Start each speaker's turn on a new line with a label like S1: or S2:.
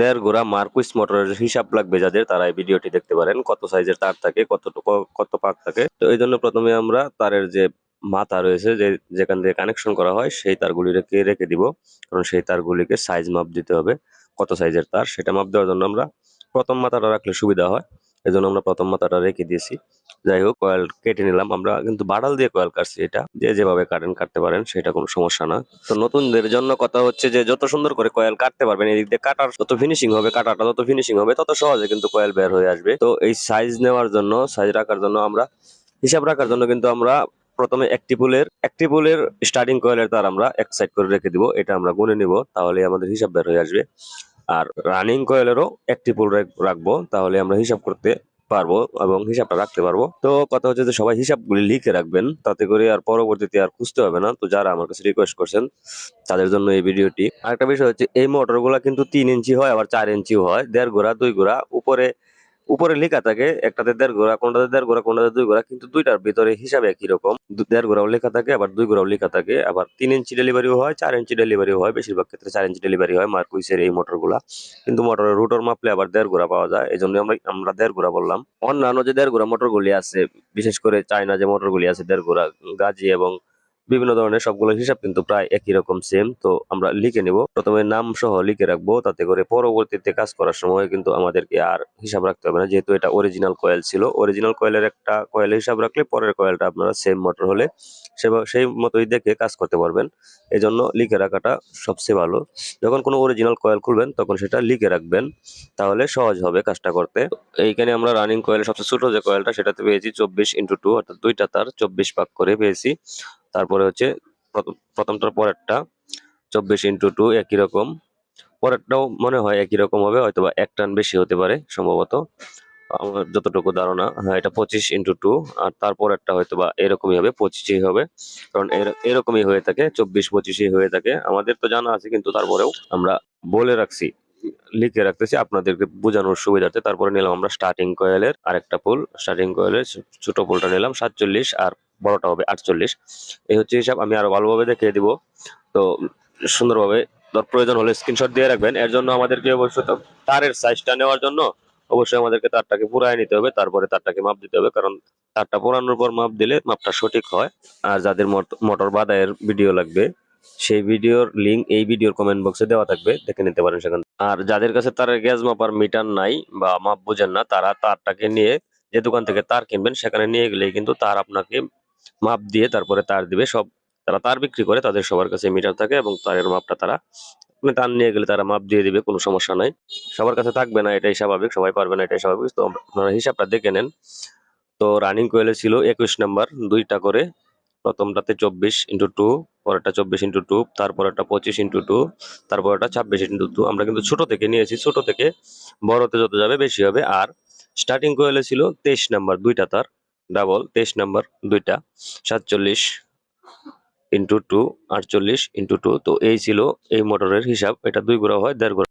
S1: দেড় গোড়া মার্কুইস মোটরের হিসাব লাগবে যাদের, তারা এই ভিডিওটি দেখতে পারেন, কত সাইজের তার থাকে কতটুকু কত পাক থাকে। তো এই জন্য প্রথমে আমরা তারের যে মাথা রয়েছে, যে, যেখান থেকে কানেকশন করা হয়, সেই তারগুলি রেখে রেখে দিব। কারণ সেই তারগুলিকে সাইজ মাপ দিতে হবে, কত সাইজের তার, সেটা মাপ দেওয়ার জন্য আমরা প্রথম মাথাটা রাখলে সুবিধা হয়। এই জন্য আমরা প্রথম মাথাটা রেখে দিয়েছি। যাই হোক, কয়েল কেটে নিলাম আমরা। কিন্তু বাড়াল দিয়ে কয়েল কাটছি এটা। যে যেভাবে কাটেন, কাটতে পারেন, সেটা কোনো সমস্যা না। তো নতুনদের জন্য কথা হচ্ছে যে, যত সুন্দর করে কয়েল কাটতে পারবেন, এদিক দিয়ে কাটার যত ফিনিশিং হবে, কাটাটা যত ফিনিশিং হবে, তত সহজে কিন্তু কয়েল বের হয়ে আসবে। তো এই সাইজ নেওয়ার জন্য সাইজ রাখার জন্য আমরা, হিসাব রাখার জন্য কিন্তু আমরা প্রথমে একটি পুলের একটি পুলের স্টার্টিং কয়েলের তার আমরা এক সাইড করে রেখে দিব। এটা আমরা গুনে নিব তাহলে আমাদের হিসাব বের হয়ে আসবে। আর রানিং কয়েলেরও একটি পুল রাখব, তাহলে আমরা হিসাব করতে পারব এবং হিসাবটা রাখতে পারব। তো কথা হচ্ছে যে সবাই হিসাবগুলি লিখে রাখবেন, তাতে করে আর পরবর্তীতে আর খুঁজতে হবে না। তো যারা আমার কাছে রিকোয়েস্ট করছেন, তাদের জন্য এই ভিডিওটি। আরেকটা বিষয় হচ্ছে, এই মোটরগুলো কিন্তু তিন ইঞ্চি হয়, আবার চার ইঞ্চিও হয়, দেড় গোড়া, দুই গোড়া, উপরে উপরে লেখা থাকে, একটাতে দেড় গোড়া, কোনটাতে দেড় গোড়া, কোনটাতে দুই গোড়া, কিন্তু দুইটার ভিতরে হিসাবে একই রকম। দেড় গোড়াও লেখা থাকে, আবার দুই গোড়াও লেখা থাকে, আবার তিন ইঞ্চি ডেলিভারিও হয়, চার ইঞ্চি ডেলিভারিও হয়, বেশিরভাগ ক্ষেত্রে চার ইঞ্চি ডেলিভারি হয় মার্কুইসের এই মোটরগুলা। কিন্তু মোটরের রুটর মাপলে আবার দেড় গোড়া পাওয়া যায় এই জন্য আমরা আমরা দেড় গোড়া বললাম। অন্যান্য যে দেড় গোড়া মোটরগুলি আছে, বিশেষ করে চায়না যে মোটরগুলি আছে, দেড় গোড়া, গাজি এবং বিভিন্ন ধরনের সবগুলো হিসাব কিন্তু প্রায় একই রকম সেম তো আমরা লিখে নিব। প্রথমে নাম সহ লিখে রাখব, তাতে করে পরবর্তীতে কাজ করার সময় কিন্তু আমাদেরকে আর হিসাব রাখতে হবে না। যেহেতু এটা অরিজিনাল কয়েল ছিল অরিজিনাল কয়েলের একটা কয়েল হিসাব রাখলে পরের কয়েলটা আপনারা সেম মোটর হলে সেই মতোই দেখে কাজ করতে পারবেন। এই জন্য লিখে রাখাটা সবচেয়ে ভালো। যখন কোনো অরিজিনাল কয়েল খুলবেন, তখন সেটা লিখে রাখবেন, তাহলে সহজ হবে কাজটা করতে। এইখানে আমরা রানিং কয়েল সবচেয়ে ছোট যে কয়েলটা সেটাতে পেয়েছি চব্বিশ ইন্টু টু অর্থাৎ দুইটা তার চব্বিশ পাক করে পেয়েছি। তারপরে হচ্ছে প্রথম, প্রথমটার পরেরটা, চব্বিশ ইন্টু টু একই রকম। পরেরটাও মনে হয় একই রকম হবে হয়তো বা এক টান বেশি হতে পারে সম্ভবত। আমার যতটুকু ধারণা হ্যাঁ এটা পঁচিশ ইন্টু টু আর তারপরেরটা হয়তো বা এরকমই হবে, পঁচিশই হবে। কারণ এর- এরকমই হয়ে থাকে, চব্বিশ পঁচিশই হয়ে থাকে। আমাদের তো জানা আছে, কিন্তু তারপরেও আমরা বলে রাখছি, লিখে রাখতেছি আপনাদেরকে বোঝানোর সুবিধার্থে। তারপরে নিলাম আমরা স্টার্টিং কয়েলের আরেকটা পুল স্টার্টিং কয়েলের ছোট পুলটা নিলাম সাতচল্লিশ আর বড়টা হবে আটচল্লিশ। এই হচ্ছে হিসাব, আমি আরও ভালোভাবে দেখিয়ে দিব। তো সুন্দরভাবে ধর প্রয়োজন হলে স্ক্রিনশট দিয়ে রাখবেন। এর জন্য আমাদেরকে অবশ্যই তারের সাইজটা নেওয়ার জন্য অবশ্যই আমাদেরকে তারটাকে পুরাই নিতে হবে। তারপরে তারটাকে মাপ দিতে হবে, কারণ তারটা পুরানোর পর মাপ দিলে মাপটা সঠিক হয়। আর যাদের মোটর বাদায়ের ভিডিও লাগবে, সেই ভিডিওর লিঙ্ক এই ভিডিওর কমেন্ট বক্সে দেওয়া থাকবে। দেখে নিতে পারেন সেখান আর যাদের কাছে তারের গ্যাস মাপার মিটার নাই বা মাপ বোঝেন না, তারা তারটাকে নিয়ে যে দোকান থেকে তার কিনবেন, সেখানে নিয়ে গেলেই কিন্তু তার আপনাকে মাপ দিয়ে তারপরে তার দিবে, সব তারা তার বিক্রি করে, তাদের সবার কাছে মিটার থাকে এবং তারের মাপটা তারা আপনি তার নিয়ে গেলে তারা মাপ দিয়ে দিবে, কোনো সমস্যা নাই। সবার কাছে থাকবে না, এটাই স্বাভাবিক, সবাই পারবে না, এটাই স্বাভাবিক। তো আপনারা হিসাবটা দেখে নেন। তো রানিং কোয়েলে ছিল একুশ নাম্বার দুইটা করে, প্রথমটাতে চব্বিশ ইন্টু টু পরেরটা চব্বিশ ইন্টু টু তারপরেরটা পঁচিশ ইন্টু টু তারপরেরটা ছাব্বিশ ইন্টু টু আমরা কিন্তু ছোট থেকে নিয়েছি, ছোট থেকে বড়তে যত যাবে বেশি হবে। আর স্টার্টিং কোয়েলে ছিল তেইশ নাম্বার দুইটা তার। ডাবল তেইশ নাম্বার দুইটা, সাতচল্লিশ ইন্টু টু আটচল্লিশ ইন্টু টু তো এই ছিল এই মোটরের হিসাব, এটা দুই গোড়া হয়, দেড় গোড়া